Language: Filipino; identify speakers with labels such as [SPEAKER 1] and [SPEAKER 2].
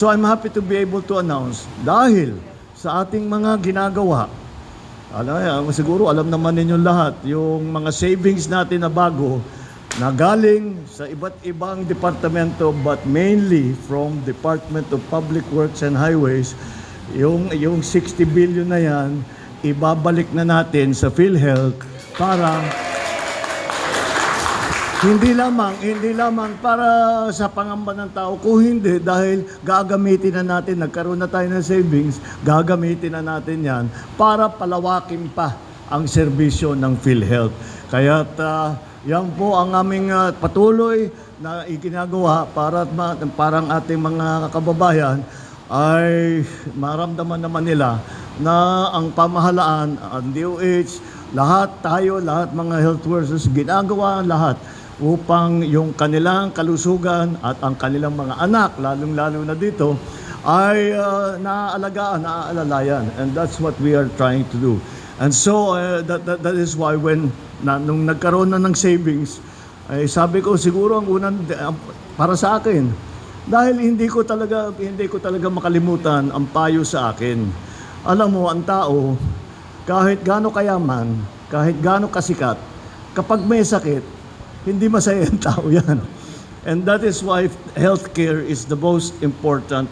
[SPEAKER 1] So I'm happy to be able to announce dahil sa ating mga ginagawa, yan, siguro alam naman ninyo lahat, yung mga savings natin na bago na galing sa iba't ibang departamento but mainly from Department of Public Works and Highways, yung, yung 60 billion na yan, ibabalik na natin sa PhilHealth para hindi lamang, hindi lamang para sa pangamba ng tao, kung hindi dahil gagamitin na natin, nagkaroon na tayo ng savings, gagamitin na natin yan para palawakin pa ang serbisyo ng PhilHealth. Kaya yan po ang aming ah, patuloy na iginagawa para parang ating mga kababayan ay maramdaman naman nila na ang pamahalaan, ang DOH, lahat tayo, lahat mga health workers, ginagawa lahat upang yung kanilang kalusugan at ang kanilang mga anak, lalong-lalo na dito, ay uh, naaalagaan, naaalalayan. And that's what we are trying to do. And so, uh, that, that, that is why when, na, nung nagkaroon na ng savings, ay sabi ko siguro ang unang, ang- para sa akin, dahil hindi ko talaga, hindi ko talaga makalimutan ang payo sa akin. Alam mo, ang tao, kahit gaano kayaman, kahit gaano kasikat, kapag may sakit, hindi masaya ang tao yan. And that is why healthcare is the most important